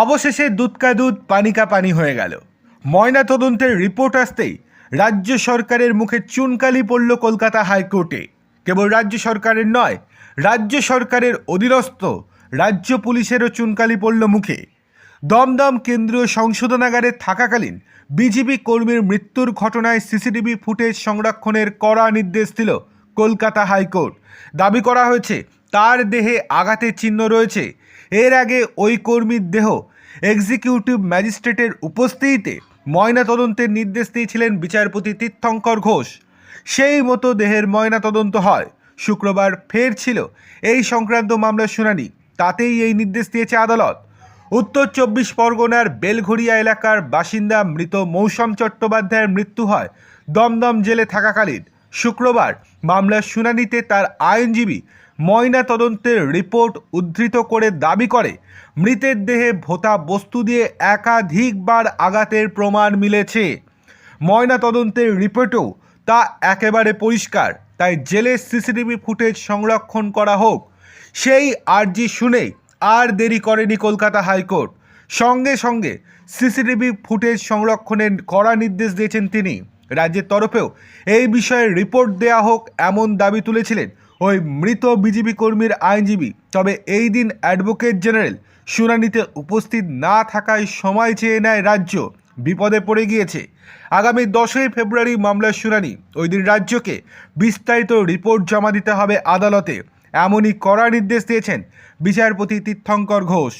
অবশেষে দুধকা দুধ পানিকা পানি হয়ে গেল। ময়না তদন্তের রিপোর্ট আসতেই রাজ্য সরকারের মুখে চুনকালি পড়ল কলকাতা হাইকোর্টে। কেবল রাজ্য সরকারের নয়, রাজ্য সরকারের অধীনস্থ রাজ্য পুলিশেরও চুনকালি পড়ল মুখে। দমদম কেন্দ্রীয় সংশোধনাগারে থাকাকালীন বিজেপি কর্মীর মৃত্যুর ঘটনায় সিসিটিভি ফুটেজ সংরক্ষণের কড়া নির্দেশ দিল কলকাতা হাইকোর্ট। দাবি করা হয়েছে তার দেহে আঘাতের চিহ্ন রয়েছে। এর আগে ওই কর্মীর দেহ এক্সিকিউটিভ ম্যাজিস্ট্রেটের উপস্থিতিতে ময়নাতদন্তের নির্দেশ দিয়েছিলেন বিচারপতি তীর্থঙ্কর ঘোষ। সেই মতো দেহের ময়নাতদন্ত হয়। শুক্রবার ফের ছিল এই সংক্রান্ত মামলার শুনানি। তাতেই এই নির্দেশ দিয়েছে আদালত। উত্তর চব্বিশ পরগনার বেলঘড়িয়া এলাকার বাসিন্দা মৃত মৌসম চট্টোপাধ্যায়ের মৃত্যু হয় দমদম জেলে থাকাকালীন। শুক্রবার মামলার শুনানিতে তার আইনজীবী ময়না তদন্তের রিপোর্ট উদ্ধৃত করে দাবি করে, মৃতের দেহে ভোতা বস্তু দিয়ে একাধিকবার আঘাতের প্রমাণ মিলেছে। ময়না তদন্তের রিপোর্টেও তা একেবারে পরিষ্কার, তাই জেলের সিসিটিভি ফুটেজ সংরক্ষণ করা হোক। সেই আর্জি শুনেই আর দেরি করেনি কলকাতা হাইকোর্ট। সঙ্গে সঙ্গে সিসিটিভি ফুটেজ সংরক্ষণের কড়া নির্দেশ দিয়েছেন তিনি। রাজ্যের তরফেও এই বিষয়ে রিপোর্ট দেয়া হোক এমন দাবি তুলেছিলেন ওই মৃত বিজেপি কর্মীর আইনজীবী। তবে এই দিন অ্যাডভোকেট জেনারেল শুনানিতে উপস্থিত না থাকায় সময় চেয়ে নেয় রাজ্য। বিপদে পড়ে গিয়েছে। আগামী দশই ফেব্রুয়ারি মামলার শুনানি। ওই দিন রাজ্যকে বিস্তারিত রিপোর্ট জমা দিতে হবে আদালতে। এমনই কড়া নির্দেশ দিয়েছেন বিচারপতি তীর্থঙ্কর ঘোষ।